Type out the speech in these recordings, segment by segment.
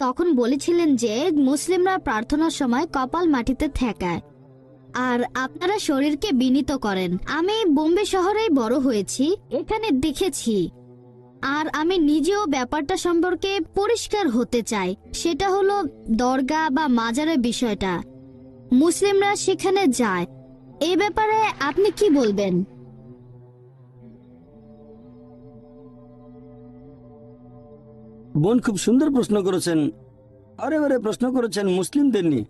তখন বলেছিলেন যে মুসলিমরা প্রার্থনার সময় কপাল মাটিতে ঠেকায়। আর আপনারা শরীরকে বিনীত করেন। আমি বোম্বে শহরেই বড় হয়েছি, এখানে দেখেছি। আর আমি নিজেও ব্যাপারটা সম্পর্কে পরিষ্কার হতে চাই। সেটা হলো দরগা বা মাজারের বিষয়টা। মুসলিমরা সেখানে যায়। এই ব্যাপারে আপনি কি বলবেন? বোন খুব সুন্দর প্রশ্ন করেছেন। আরে আরে, প্রশ্ন করেছেন মুসলিমদের নিয়ে।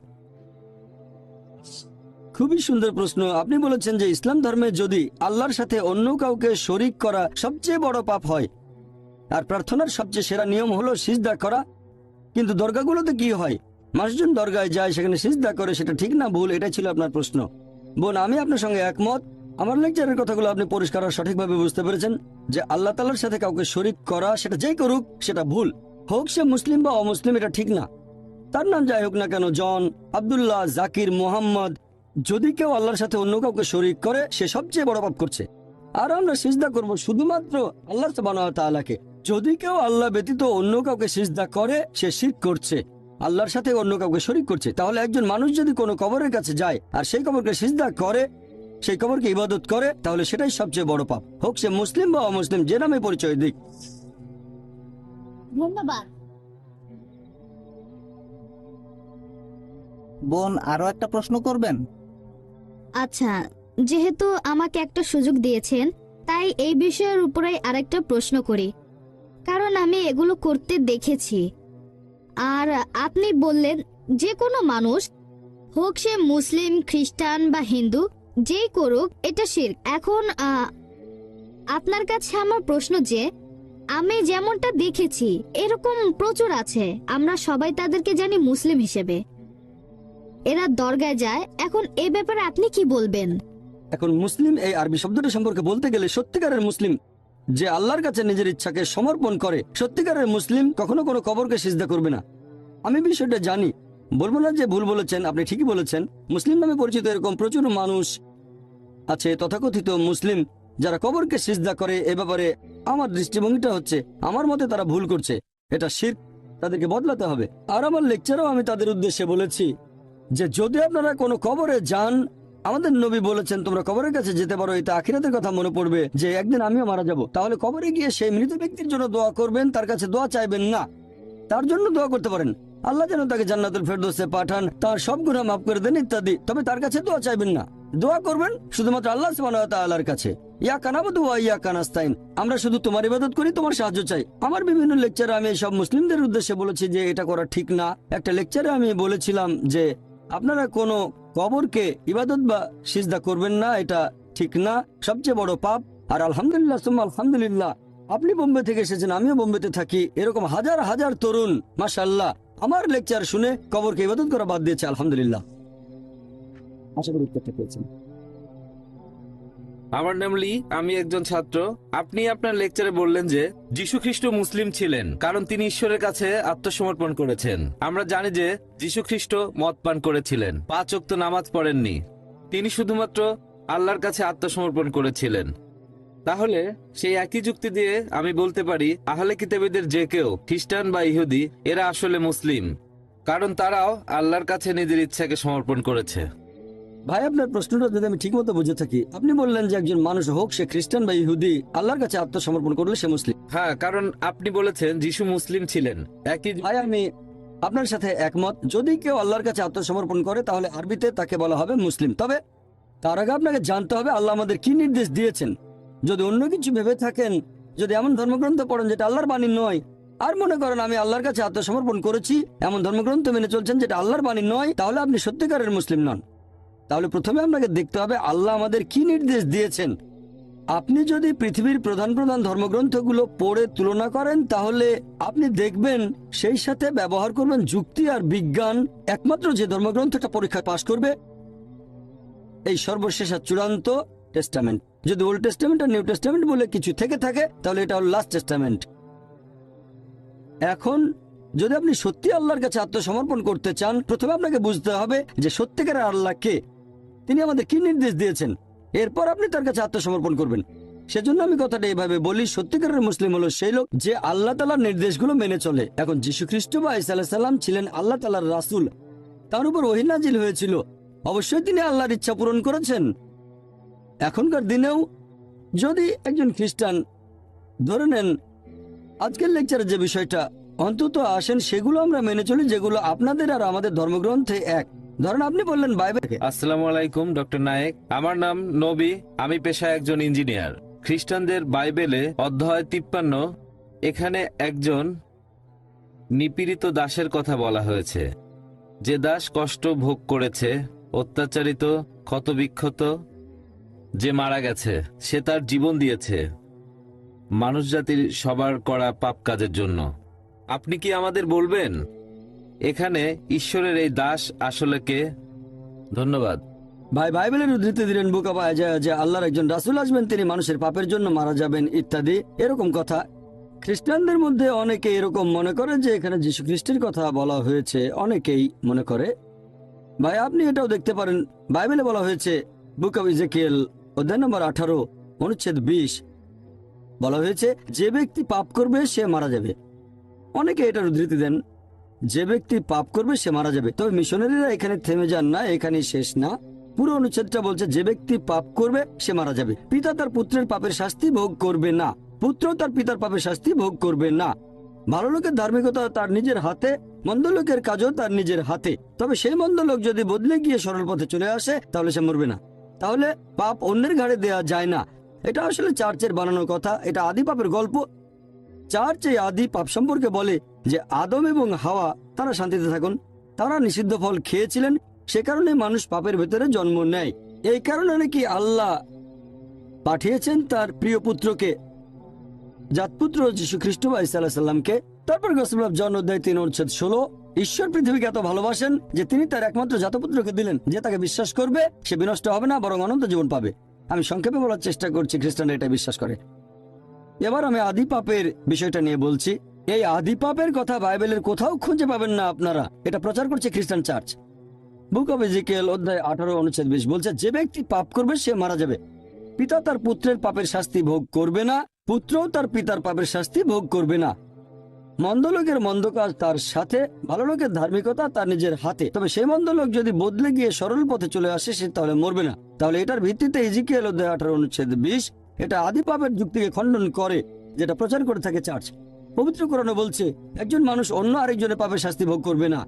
খুবই সুন্দর প্রশ্ন। আপনি বলেছেন যে ইসলাম ধর্মে যদি আল্লাহর সাথে অন্য কাউকে শরিক করা সবচেয়ে বড় পাপ হয়, আর প্রার্থনার সবচেয়ে সেরা নিয়ম হলো সিজদা করা, কিন্তু দরগাগুলোতে কি হয়? মানুষজন দরগায় যায়, সেখানে সিজদা করে, সেটা ঠিক না, ভুল, এটাই ছিল আপনার প্রশ্ন। বোন, আমি আপনার সঙ্গে একমত। আমার লেকচারের কথাগুলো আপনি পরিষ্কার আর সঠিকভাবে বুঝতে পেরেছেন যে আল্লাহ তালার সাথে কাউকে শরিক করা সেটা যেই করুক সেটা ভুল। হোক সে মুসলিম বা অমুসলিম, এটা ঠিক না। তার নাম যাই হোক না কেন, জন, আব্দুল্লাহ, জাকির, মোহাম্মদ, যদি কেউ আল্লাহর সাথে অন্য কাউকে শরিক করে, সে সবচেয়ে বড় পাপ করছে। আর আমরা সিজদা করব শুধুমাত্র আল্লাহ তাআলাকে। যদি কেউ আল্লাহ ব্যতীত অন্য কাউকে সিজদা করে, সে শির করছে, আল্লাহর সাথে অন্য কাউকে শরিক করছে, তাহলে একজন মানুষ যদি কোনো কবরের কাছে যায় আর সেই কবরকে সিজদা করে সেই কবরকে ইবাদত করে? তাহলে সেটাই সবচেয়ে বড় পাপ। হোক সে মুসলিম বা অমুসলিম যে নামে পরিচয় দিক। ধন্যবাদ। বোন আরও একটা প্রশ্ন করবেন? আচ্ছা যেহেতু আমাকে একটা সুযোগ দিয়েছেন তাই এই বিষয়ের উপরে আরেকটা প্রশ্ন করি। কারণ আমি এগুলো করতে দেখেছি। আর আপনি বললেন যে কোনো মানুষ হোক সে মুসলিম খ্রিস্টান বা হিন্দু যেই করুক, এটা শির এখন আপনার কাছে আমার প্রশ্ন যে, আমি যেমনটা দেখেছি, এরকম প্রচুর আছে। আমরা সবাই তাদেরকে জানি মুসলিম হিসেবে। এরা দরগায় যায়। এখন এ ব্যাপারে আপনি কি বলবেন? এখন মুসলিম এই আরবি শব্দটা সম্পর্কে বলতে গেলে সত্যিকারের মুসলিম যে আল্লাহর কাছে নিজের ইচ্ছাকে সমর্পণ করে, সত্যিকারের মুসলিম কখনো কোনো কবরকে সিজদা করবে না। আমি বিষয়টা জানি। বলব না যে ভুল বলেছেন, আপনি ঠিকই বলেছেন। মুসলিম নামে পরিচিত এরকম প্রচুর মানুষ আছে তথাকথিত মুসলিম যারা কবরকে সিজদা করে এ ব্যাপারে আমার দৃষ্টিভঙ্গিটা হচ্ছে, আমার মতে তারা ভুল করছে। এটা শির তাদেরকে বদলাতে হবে। আর আমার লেকচারও আমি তাদের উদ্দেশ্যে বলেছি যে যদি আপনারা কোনো কবরে যান, আমাদের নবী বলেছেন, তোমরা কবরের কাছে যেতে পারো, এটা আখিরাতের কথা মনে পড়বে যে একদিন আমিও মারা যাব। তাহলে কবরে গিয়ে সেই মৃত ব্যক্তির জন্য দোয়া করবেন, তার কাছে দোয়া চাইবেন না। তার জন্য দোয়া করতে পারেন। আল্লাহ যেন তাকে জান্নাতুল ফেরদৌসে পাঠান, তার সব গুণা মাফ করে দেন ইত্যাদি, তবে তার কাছে দোয়া চাইবেন না। দোয়া করবেন শুধুমাত্র আল্লাহ ওয়া কাছে। ইয়া কানাবুদু ইয়া কানাস্তাইন আমরা শুধু তোমার ইবাদত করি, তোমার সাহায্য চাই। আমার বিভিন্ন লেকচারে আমি সব মুসলিমদের উদ্দেশ্যে বলেছি যে এটা করা ঠিক না। একটা লেকচারে আমি বলেছিলাম যে আপনারা কোনো কবরকে ইবাদত বা সিজদা করবেন না, এটা ঠিক না। সবচেয়ে বড় পাপ, আর আলহামদুলিল্লাহ, সুম্মা আলহামদুলিল্লাহ। আপনি বোম্বে থেকে এসেছেন, আমিও বোম্বেতে থাকি। এরকম হাজার হাজার তরুণ মাশাল্লাহ আমার লেকচার শুনে কবরকে ইবাদত করা বাদ দিয়েছে, আলহামদুলিল্লাহ। আশা করি উত্তরটা পেয়েছেন। আমার নাম লি, আমি একজন ছাত্র। আপনি আপনার লেকচারে বললেন যে যীশু খ্রিস্ট মুসলিম ছিলেন, কারণ তিনি ঈশ্বরের কাছে আত্মসমর্পণ করেছেন। আমরা জানি যে যীশু খ্রিস্ট মদ পান করেছিলেন, পাঁচ ওয়াক্ত নামাজ পড়েননি। তিনি শুধুমাত্র আল্লাহর কাছে আত্মসমর্পণ করেছিলেন। তাহলে, সেই একই যুক্তি দিয়ে আমি বলতে পারি, আহলে কিতাবীদের যে কেউ, খ্রিস্টান বা ইহুদি, এরা আসলে মুসলিম। কারণ তারাও আল্লাহর কাছে নিজের ইচ্ছাকে সমর্পণ করেছে। ভাই আপনার প্রশ্নটা যদি আমি ঠিক মতো বুঝে থাকি আপনি বললেন যে একজন মানুষ হোক সে খ্রিস্টান বা ইহুদি আল্লাহর কাছে আত্মসমর্পণ করলে সে মুসলিম। হ্যাঁ কারণ আপনি বলেছেন যিশু মুসলিম ছিলেন। একই ভাই আমি আপনার সাথে একমত। যদি কেউ আল্লাহর কাছে আত্মসমর্পণ করে তাহলে আরবিতে তাকে বলা হবে মুসলিম। তবে তার আগে আপনাকে জানতে হবে আল্লাহ আমাদের কি নির্দেশ দিয়েছেন? যদি অন্য কিছু ভেবে থাকেন যদি এমন ধর্মগ্রন্থ পড়েন যেটা আল্লাহর বাণী নয় আর মনে করেন আমি আল্লাহর কাছে আত্মসমর্পণ করেছি এমন ধর্মগ্রন্থ মেনে চলছেন যেটা আল্লাহর বাণী নয় তাহলে আপনি সত্যিকারের মুসলিম নন। তাহলে প্রথমে আপনাকে দেখতে হবে আল্লাহ আমাদের কি নির্দেশ দিয়েছেন। আপনি যদি পৃথিবীর প্রধান প্রধান ধর্মগ্রন্থগুলো পড়ে তুলনা করেন, তাহলে আপনি দেখবেন সেই সাথে ব্যবহার করবেন যুক্তি আর বিজ্ঞান, একমাত্র যে ধর্মগ্রন্থটা পরীক্ষা পাশ করবে। এই সর্বশেষ আর চূড়ান্ত টেস্টামেন্ট। যদি ওল্ড টেস্টামেন্ট আর নিউ টেস্টামেন্ট বলে কিছু থেকে থাকে, তাহলে এটা হল লাস্ট টেস্টামেন্ট। এখন যদি আপনি সত্যি আল্লাহর কাছে আত্মসমর্পণ করতে চান, প্রথমে আপনাকে বুঝতে হবে যে সত্যিকারের আল্লাহ কে। তিনি আমাদের কি নির্দেশ দিয়েছেন? এরপর আপনি তার কাছে আত্মসমর্পণ করবেন। সেজন্য আমি কথাটা এইভাবে বলি, সত্যিকারের মুসলিম হলো সেই লোক যে আল্লাহ তালার নির্দেশগুলো মেনে চলে। এখন যীশু খ্রিস্ট বা ইসা সাল্লাম ছিলেন আল্লাহ তালার রাসুল। তার উপর ওহিনাজিল হয়েছিল। অবশ্যই তিনি আল্লাহর ইচ্ছা পূরণ করেছেন। এখনকার দিনেও যদি একজন খ্রিস্টান ধরে নেন, আজকের লেকচারের যে বিষয়টা, অন্তত আসেন, সেগুলো আমরা মেনে চলি যেগুলো আপনাদের আর আমাদের ধর্মগ্রন্থে এক। ধরেন আপনি বললেন বাইবেল আসসালামু আলাইকুম, ডক্টর নায়েক। আমার নাম নবী, আমি পেশায় একজন ইঞ্জিনিয়ার। খ্রিস্টানদের বাইবেলে অধ্যায় তিপ্পান্ন, এখানে একজন নিপীড়িত দাসের কথা বলা হয়েছে। যে দাস কষ্ট ভোগ করেছে, অত্যাচারিত, ক্ষতবিক্ষত, যে মারা গেছে, সে তার জীবন দিয়েছে। মানুষ জাতির সবার করা পাপ কাজের জন্য। আপনি কি আমাদের বলবেন? এখানে ঈশ্বরের এই দাস আসলে কে? ধন্যবাদ। ভাই, বাইবেলের উদ্ধৃতি দিলেন বুকা পাওয়া যায় যে আল্লাহর একজন রাসুল আসবেন, তিনি মানুষের পাপের জন্য মারা যাবেন ইত্যাদি। এরকম কথা। খ্রিস্টানদের মধ্যে অনেকে এরকম মনে করে যে, এখানে যীশু খ্রিস্টের কথা বলা হয়েছে, অনেকেই মনে করে। ভাই, আপনি এটাও দেখতে পারেন। বাইবেলে বলা হয়েছে, বুক অব ইজেকিয়েল, অধ্যায় নম্বর আঠারো, অনুচ্ছেদ বিশ, বলা হয়েছে, যে ব্যক্তি পাপ করবে, সে মারা যাবে। অনেকে এটার উদ্ধৃতি দেন। যে ব্যক্তি পাপ করবে, সে মারা যাবে। তবে মিশনারিরা এখানে থেমে যান না, এখানেই শেষ না। পুরো অনুচ্ছেদটা বলছে, যে ব্যক্তি পাপ করবে, সে মারা যাবে। পিতা তার পুত্রের পাপের শাস্তি ভোগ করবে না। পুত্র তার পিতার পাপের শাস্তি ভোগ করবে না। ভালো লোকের ধার্মিকতা তার নিজের হাতে, মন্দ লোকের কাজও তার নিজের হাতে। তবে সেই মন্দ লোক যদি বদলে গিয়ে সরল পথে চলে আসে, তাহলে সে মরবে না। তাহলে পাপ অন্যের ঘাড়ে দেয়া যায় না। এটা আসলে চার্চের বানানো কথা। এটা আদি পাপের গল্প। চার্চ এই আদি পাপ সম্পর্কে বলে যে আদম এবং হাওয়া, তারা শান্তিতে থাকুন। তারা নিষিদ্ধ ফল খেয়েছিলেন, সে কারণে মানুষ পাপের ভেতরে জন্ম নেয়। এই কারণে নাকি আল্লাহ পাঠিয়েছেন তার প্রিয় পুত্রকে। জাতপুত্র যীশু খ্রিস্ট বা ইসা সাল্লামকে তারপর গসল জন অধ্যায় তিন, অনুচ্ছেদ ষোলো। ঈশ্বর পৃথিবীকে এত ভালোবাসেন যে তিনি তার একমাত্র জাতপুত্রকে দিলেন। যে তাকে বিশ্বাস করবে, সে বিনষ্ট হবে না, বরং অনন্ত জীবন পাবে। আমি সংক্ষেপে বলার চেষ্টা করছি, খ্রিস্টানরা এটা বিশ্বাস করে। এবার আমি আদি পাপের বিষয়টা নিয়ে বলছি। এই আদি পাপের কথা বাইবেলের কোথাও খুঁজে পাবেন না আপনারা। এটা প্রচার করছে খ্রিস্টান চার্চ। বুক অব ইজিকেল অধ্যায় আঠারো, অনুচ্ছেদ বিশ বলছে, যে ব্যক্তি পাপ করবে, সে মারা যাবে। পিতা তার পুত্রের পাপের শাস্তি ভোগ করবে না, পুত্রও তার পিতার পাপের শাস্তি ভোগ করবে না। মন্দ লোকের মন্দ কাজ তার সাথে, ভালো লোকের ধার্মিকতা তার নিজের হাতে। তবে সেই মন্দ লোক যদি বদলে গিয়ে সরল পথে চলে আসে, সে তাহলে মরবে না। তাহলে এটার ভিত্তিতে ইজিকেল অধ্যায় আঠারো, অনুচ্ছেদ বিশ, এটা আদি পাপের যুক্তিকে খণ্ডন করে, যেটা প্রচার করে থাকে চার্চ। পবিত্র কোরআনে বলছে, একজন মানুষ অন্য আরেকজনের পাপের শাস্তি ভোগ করবে না।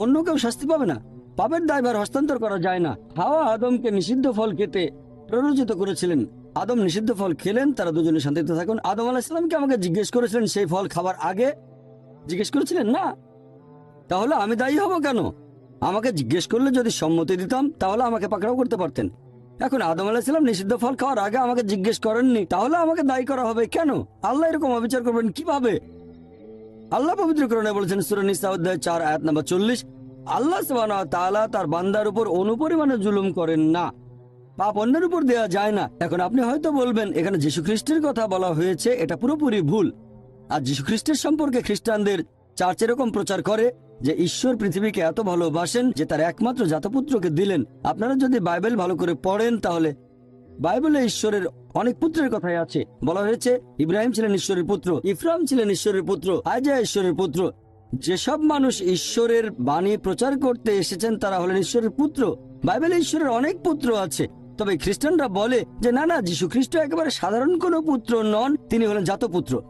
অন্য কেউ শাস্তি পাবে না। পাপের দায়ভার হস্তান্তর করা যায় না। হাওয়া আদমকে নিষিদ্ধ ফল খেতে প্ররোচিত করেছিলেন। আদম নিষিদ্ধ ফল খেলেন, তারা দুজনে শান্তিতে থাকুন। আদম আলাহিসামকে আমাকে জিজ্ঞেস করেছিলেন সেই ফল খাবার আগে? জিজ্ঞেস করেছিলেন? না। তাহলে আমি দায়ী হব কেন? আমাকে জিজ্ঞেস করলে যদি সম্মতি দিতাম, তাহলে আমাকে পাকড়াও করতে পারতেন। এখন আদম আলাহিসাম নিষিদ্ধ ফল খাওয়ার আগে আমাকে জিজ্ঞেস করেননি। তাহলে আমাকে দায়ী করা হবে কেন? আল্লাহ এরকম অবিচার করবেন কীভাবে? আল্লাহ পবিত্র পবিত্রকরণে বলেছেন সুরানিসা অধ্যায় চার, আয়াত নাম্বার চল্লিশ, আল্লাহ তাআলা তার বান্দার উপর অনুপরিমাণে জুলুম করেন না। পাপ অন্যের উপর দেওয়া যায় না। এখন আপনি হয়তো বলবেন, এখানে যীশু খ্রিস্টের কথা বলা হয়েছে, এটা পুরোপুরি ভুল। আর যীশু খ্রিস্টের সম্পর্কে খ্রিস্টানদের চার্চ এরকম প্রচার করে যে ঈশ্বর পৃথিবীকে এত ভালোবাসেন যে তার একমাত্র জাতপুত্রকে দিলেন। আপনারা যদি বাইবেল ভালো করে পড়েন তাহলে বাইবেলে ঈশ্বরের অনেক পুত্রের কথাই আছে। বলা হয়েছে, ইব্রাহিম ছিলেন ঈশ্বরের পুত্র, ইফরাম ছিলেন ঈশ্বরের পুত্র আজা ঈশ্বরের পুত্র। যেসব মানুষ ঈশ্বরের বাণী প্রচার করতে এসেছেন, তারা হলেন ঈশ্বরের পুত্র। বাইবেলে ঈশ্বরের অনেক পুত্র আছে। তবে খ্রিস্টানরা বলে যে, না না যীশু খ্রিস্ট একেবারে সাধারণ কোনো পুত্র নন, তিনি হলেন জাতপুত্র।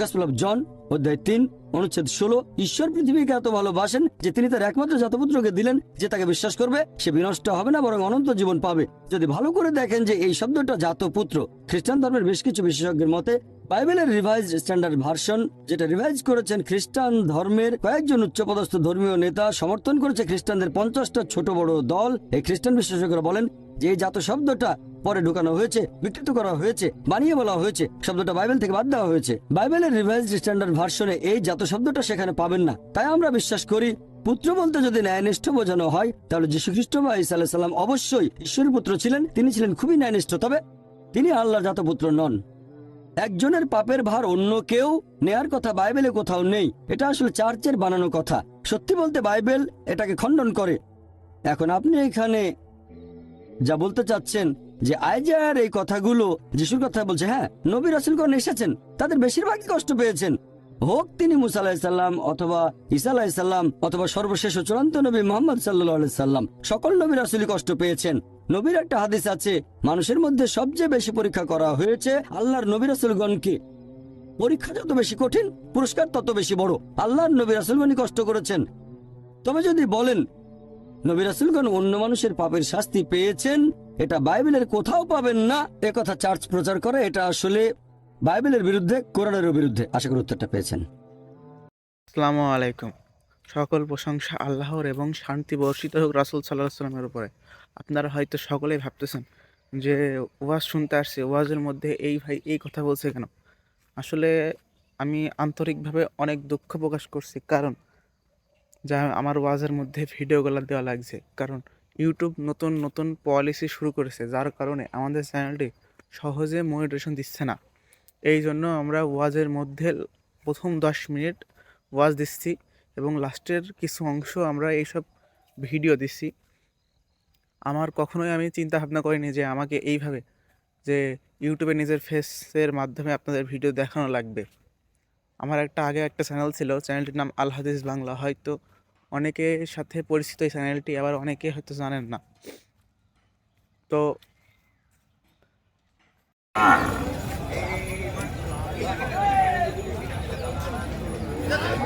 গসপেল অফ জন অধ্যায় তিন, অনুচ্ছেদ ষোলো, ঈশ্বর পৃথিবীকে এত ভালোবাসেন যে তিনি তার একমাত্র জাতপুত্রকে দিলেন যে তাকে বিশ্বাস করবে, সে বিনষ্ট হবে না, বরং অনন্ত জীবন পাবে। যদি ভালো করে দেখেন যে এই শব্দটা জাতপুত্র, খ্রিস্টান ধর্মের বেশ কিছু বিশেষজ্ঞের মতে, বাইবেলের রিভাইজ স্ট্যান্ডার্ড ভার্সন, যেটা রিভাইজ করেছেন খ্রিস্টান ধর্মের কয়েকজন উচ্চপদস্থ ধর্মীয় নেতা, সমর্থন করেছে খ্রিস্টানদের পঞ্চাশটা ছোট বড় দল। এই খ্রিস্টান বিশেষজ্ঞরা বলেন যে এই জাত শব্দটা পরে ঢুকানো হয়েছে, বিকৃত করা হয়েছে, বানিয়ে বলা হয়েছে। শব্দটা বাইবেল থেকে বাদ দেওয়া হয়েছে। বাইবেলের রিভাইজ স্ট্যান্ডার্ড ভার্সনে এই জাত শব্দটা সেখানে পাবেন না। তাই আমরা বিশ্বাস করি, পুত্র বলতে যদি ন্যায়নিষ্ঠ বোঝানো হয়, তাহলে যীশু খ্রিস্ট বা ইসা আলাইহিস সালাম অবশ্যই ঈশ্বরের পুত্র ছিলেন, তিনি ছিলেন খুবই ন্যায়নিষ্ঠ, তবে তিনি আল্লাহর জাত পুত্র নন। একজনের পাপের ভার অন্য কেউ নেয়ার কথা বাইবেলে কোথাও নেই, এটা আসলে চার্চের বানানো কথা। সত্যি বলতে বাইবেল এটাকে খণ্ডন করে। এখন আপনি এখানে যা বলতে চাচ্ছেন যে আইজার এই কথাগুলো, যিশুর কথা বলছে হ্যাঁ নবী রাসুলগণ এসেছেন, তাদের বেশিরভাগই কষ্ট পেয়েছেন। হোক তিনি মুসা আলাহিসাল্লাম অথবা ঈসা আলাহিসাল্লাম অথবা সর্বশেষ চূড়ান্ত নবী মোহাম্মদ সাল্লাহ সাল্লাম, সকল নবী রাসুলই কষ্ট পেয়েছেন। নবীর একটা হাদিস আছে, মানুষের মধ্যে সবচেয়ে বেশি পরীক্ষা করা হয়েছে আল্লাহর নবী রাসুলগণকে। পরীক্ষা যত বেশি কঠিন, পুরস্কার তত বেশি বড়। আল্লাহর নবী রাসুলগণই কষ্ট করেছেন। তবে যদি বলেন, নবী রাসুলগণ অন্য মানুষের পাপের শাস্তি পেয়েছেন, এটা বাইবেলের কোথাও পাবেন না একথা চার্চ প্রচার করে, এটা আসলে বাইবেলের বিরুদ্ধে, কোরআনের বিরুদ্ধে। আশা করি উত্তরটা পেয়েছেন। আসসালামু আলাইকুম। সকল প্রশংসা আল্লাহর এবং শান্তি বর্ষিত হোক রাসুল সাল্লাহ সাল্লামের উপরে। আপনারা হয়তো সকলেই ভাবতেছেন যে ওয়াজ শুনতে আসছে, ওয়াজের মধ্যে এই ভাই এই কথা বলছে কেন? আসলে আমি আন্তরিকভাবে অনেক দুঃখ প্রকাশ করছি, কারণ যা আমার ওয়াজের মধ্যে ভিডিওগুলো দেওয়া লাগছে। কারণ ইউটিউব নতুন নতুন পলিসি শুরু করেছে, যার কারণে আমাদের চ্যানেলটি সহজে মনিটেশন দিচ্ছে না। এই জন্য আমরা ওয়াজের মধ্যে প্রথম দশ মিনিট ওয়াজ দিচ্ছি এবং লাস্টের কিছু অংশ আমরা এইসব ভিডিও দিচ্ছি। আমার কখনোই আমি চিন্তা ভাবনা করিনি যে আমাকে এইভাবে যে ইউটিউবে নিজের ফেসের মাধ্যমে আপনাদের ভিডিও দেখানো লাগবে। আমার একটা আগে একটা চ্যানেল ছিল চ্যানেলটির নাম আল হাদিস বাংলা। হয়তো অনেকের সাথে পরিচিত এই চ্যানেলটি আবার অনেকে হয়তো জানেন না। তো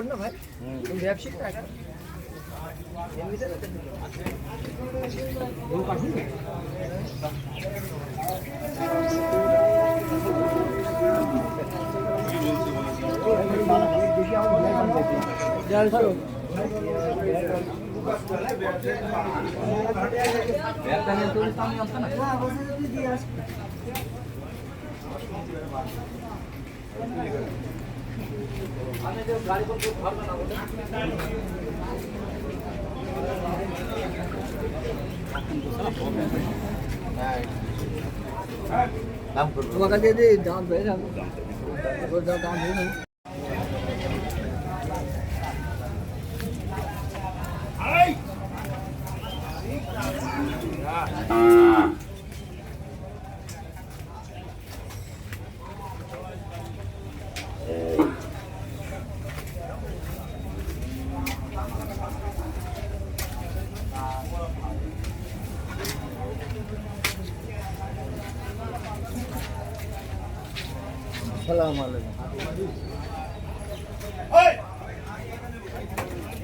ব্যাপার না ভাই। ব্যবসায়িক না এটা ব্যবসা Ah!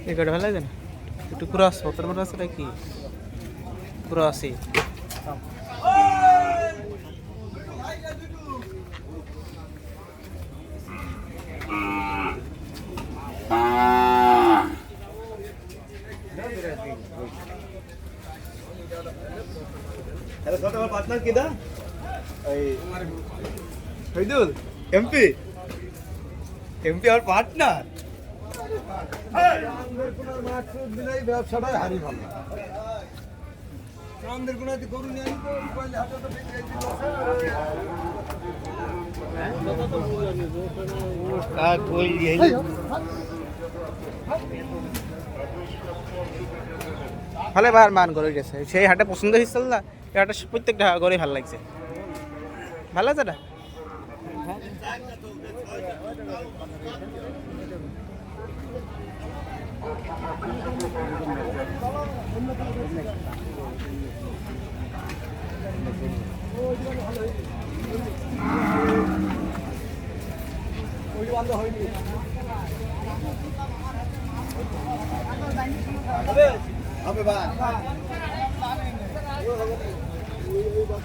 এই গাড়ি ভালো লাগে না? একটু ক্রস সত্তর মিটার আছে নাকি? ক্রসই হ্যালো তোমার পার্টনার কিদা এই শহীদুল এমপি এমপি আর পার্টনার ব্যবসাটাই হারি ভালো ভালো বার মান করে গেছে। সেই হাটে পছন্দ হয়েছিল না? এই হাটে প্রত্যেকটা করে ভালো লাগছে। ভালো আছে না? ওই বন্ধ হয়নি হবে বা ওই ওই বাস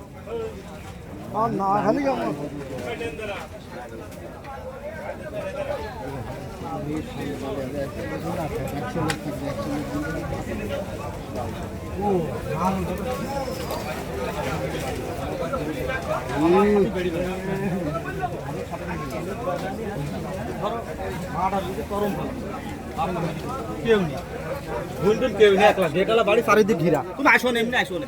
না খালি কেউ নেই ভুল টুল কেউ নেই একলা যেটা বাড়ি চারিদিক ঘিরা তুমি আসো না এমনি আসো না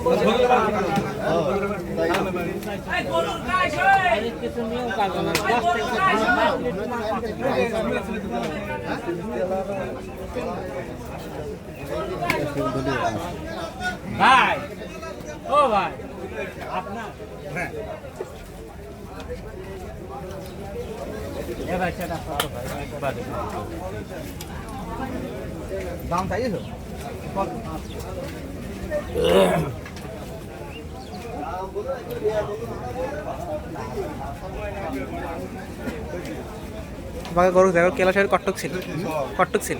ভাই ও ভাই আপনার? বাদে দাম চাইছো? বাকি গরু দেখো কেলাসের কটক ছিল কটক ছিল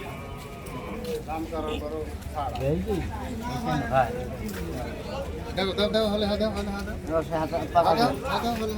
দেখো দাও দাও হলে হাদাও হলে হাদাও হলে